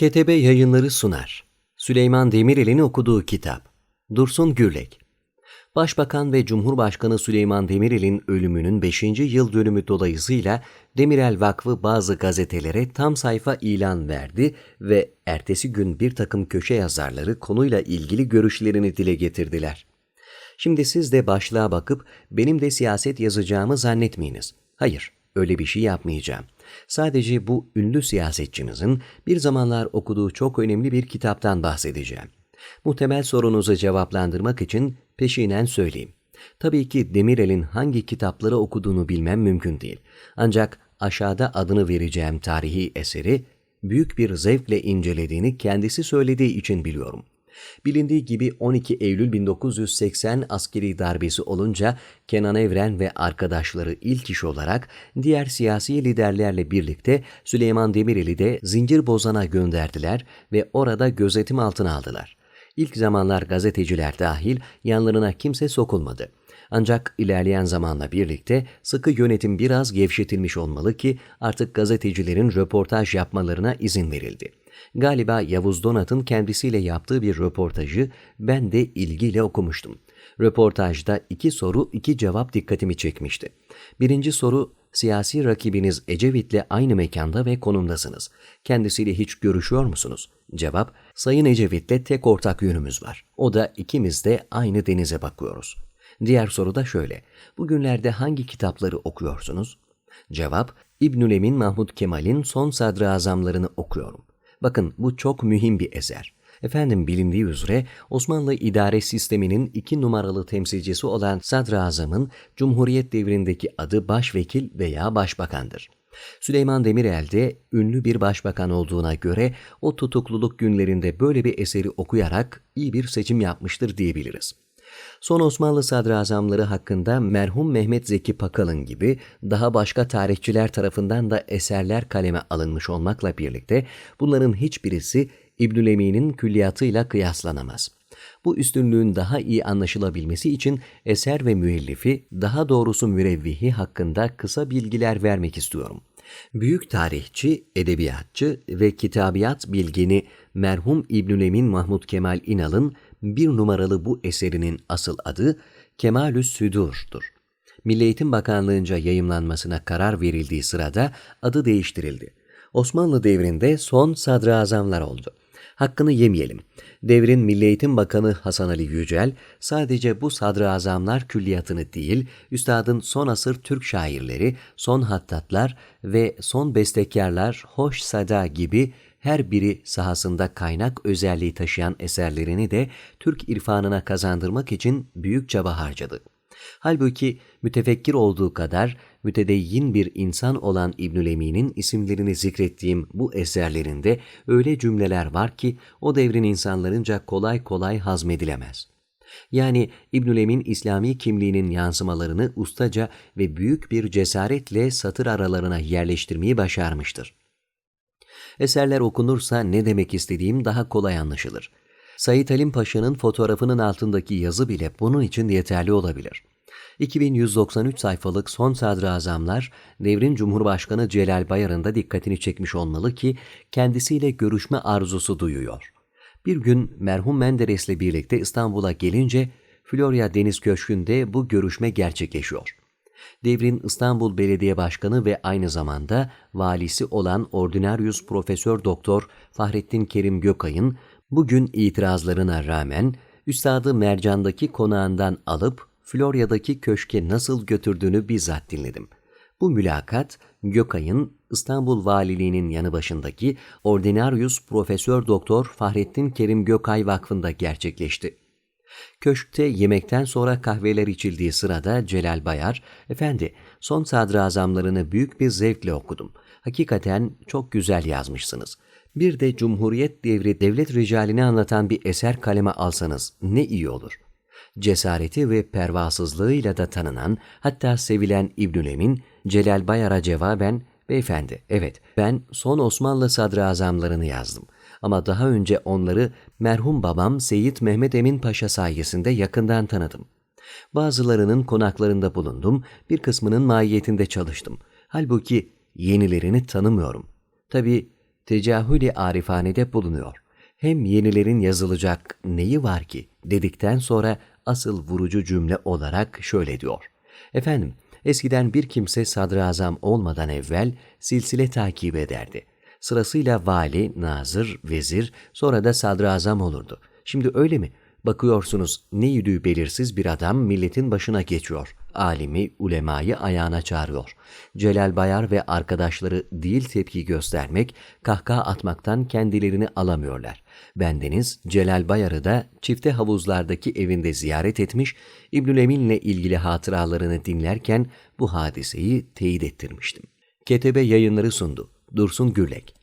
KTB yayınları sunar. Süleyman Demirel'in okuduğu kitap. Dursun Gürlek. Başbakan ve Cumhurbaşkanı Süleyman Demirel'in ölümünün 5. yıl dönümü dolayısıyla Demirel Vakfı bazı gazetelere tam sayfa ilan verdi ve ertesi gün bir takım köşe yazarları konuyla ilgili görüşlerini dile getirdiler. Şimdi siz de başlığa bakıp benim de siyaset yazacağımı zannetmeyiniz. Hayır, öyle bir şey yapmayacağım. Sadece bu ünlü siyasetçimizin bir zamanlar okuduğu çok önemli bir kitaptan bahsedeceğim. Muhtemel sorunuzu cevaplandırmak için peşinen söyleyeyim. Tabii ki Demirel'in hangi kitapları okuduğunu bilmem mümkün değil. Ancak aşağıda adını vereceğim tarihi eseri büyük bir zevkle incelediğini kendisi söylediği için biliyorum. Bilindiği gibi 12 Eylül 1980 askeri darbesi olunca Kenan Evren ve arkadaşları ilk iş olarak diğer siyasi liderlerle birlikte Süleyman Demirel'i de Zincirbozan'a gönderdiler ve orada gözetim altına aldılar. İlk zamanlar gazeteciler dahil yanlarına kimse sokulmadı. Ancak ilerleyen zamanla birlikte sıkı yönetim biraz gevşetilmiş olmalı ki artık gazetecilerin röportaj yapmalarına izin verildi. Galiba Yavuz Donat'ın kendisiyle yaptığı bir röportajı ben de ilgiyle okumuştum. Röportajda iki soru iki cevap dikkatimi çekmişti. Birinci soru siyasi rakibiniz Ecevit'le aynı mekanda ve konumdasınız. Kendisiyle hiç görüşüyor musunuz? Cevap, Sayın Ecevit'le tek ortak yönümüz var. O da ikimiz de aynı denize bakıyoruz. Diğer soru da şöyle, bugünlerde hangi kitapları okuyorsunuz? Cevap, İbnül Emin Mahmud Kemal'in son sadrazamlarını okuyorum. Bakın bu çok mühim bir eser. Efendim bilindiği üzere Osmanlı idare sisteminin iki numaralı temsilcisi olan Sadrazam'ın Cumhuriyet devrindeki adı başvekil veya başbakandır. Süleyman Demirel de ünlü bir başbakan olduğuna göre o tutukluluk günlerinde böyle bir eseri okuyarak iyi bir seçim yapmıştır diyebiliriz. Son Osmanlı sadrazamları hakkında merhum Mehmet Zeki Pakalın gibi daha başka tarihçiler tarafından da eserler kaleme alınmış olmakla birlikte bunların hiçbirisi İbnül Emin'in külliyatıyla kıyaslanamaz. Bu üstünlüğün daha iyi anlaşılabilmesi için eser ve müellifi, daha doğrusu mürevvihi hakkında kısa bilgiler vermek istiyorum. Büyük tarihçi, edebiyatçı ve kitabiyat bilgini merhum İbnül Emin Mahmud Kemal İnal'ın bir numaralı bu eserinin asıl adı Kemalü Südur'dur. Milli Eğitim Bakanlığı'nca yayımlanmasına karar verildiği sırada adı değiştirildi. Osmanlı devrinde son sadrazamlar oldu. Hakkını yemeyelim. Devrin Milli Eğitim Bakanı Hasan Ali Yücel sadece bu sadrazamlar külliyatını değil, üstadın son asır Türk şairleri, son hattatlar ve son bestekarlar Hoş Sada gibi her biri sahasında kaynak özelliği taşıyan eserlerini de Türk irfanına kazandırmak için büyük çaba harcadı. Halbuki mütefekkir olduğu kadar mütedeyyin bir insan olan İbnül Emin'in isimlerini zikrettiğim bu eserlerinde öyle cümleler var ki o devrin insanlarınca kolay kolay hazmedilemez. Yani İbnül Emin İslami kimliğinin yansımalarını ustaca ve büyük bir cesaretle satır aralarına yerleştirmeyi başarmıştır. Eserler okunursa ne demek istediğim daha kolay anlaşılır. Said Halim Paşa'nın fotoğrafının altındaki yazı bile bunun için yeterli olabilir. 2193 sayfalık son sadrazamlar devrin Cumhurbaşkanı Celal Bayar'ın da dikkatini çekmiş olmalı ki kendisiyle görüşme arzusu duyuyor. Bir gün merhum Menderes'le birlikte İstanbul'a gelince Florya Deniz Köşkü'nde bu görüşme gerçekleşiyor. Devrin İstanbul Belediye Başkanı ve aynı zamanda valisi olan Ordinarius Profesör Doktor Fahrettin Kerim Gökay'ın bugün itirazlarına rağmen Üstadı Mercan'daki konağından alıp Florya'daki köşke nasıl götürdüğünü bizzat dinledim. Bu mülakat Gökay'ın İstanbul Valiliğinin yanı başındaki Ordinarius Profesör Doktor Fahrettin Kerim Gökay Vakfı'nda gerçekleşti. Köşkte yemekten sonra kahveler içildiği sırada Celal Bayar, ''Efendi, son sadrazamlarını büyük bir zevkle okudum. Hakikaten çok güzel yazmışsınız. Bir de Cumhuriyet devri devlet ricalini anlatan bir eser kaleme alsanız ne iyi olur.'' Cesareti ve pervasızlığıyla da tanınan, hatta sevilen İbnül Emin, Celal Bayar'a cevaben, Beyefendi, evet ben son Osmanlı sadrazamlarını yazdım. Ama daha önce onları merhum babam Seyit Mehmet Emin Paşa sayesinde yakından tanıdım. Bazılarının konaklarında bulundum, bir kısmının mahiyetinde çalıştım. Halbuki yenilerini tanımıyorum. Tabi tecahüli arifanede bulunuyor. Hem yenilerin yazılacak neyi var ki dedikten sonra asıl vurucu cümle olarak şöyle diyor. Efendim, eskiden bir kimse sadrazam olmadan evvel silsile takip ederdi. Sırasıyla vali, nazır, vezir, sonra da sadrazam olurdu. Şimdi öyle mi? Bakıyorsunuz ne yürüyü belirsiz bir adam milletin başına geçiyor. Alimi, ulemayı ayağına çağırıyor. Celal Bayar ve arkadaşları değil tepki göstermek, kahkaha atmaktan kendilerini alamıyorlar. Bendeniz Celal Bayar'ı da çifte havuzlardaki evinde ziyaret etmiş, İbnül Emin'le ilgili hatıralarını dinlerken bu hadiseyi teyit ettirmiştim. Ketebe yayınları sundu. Dursun Gürlek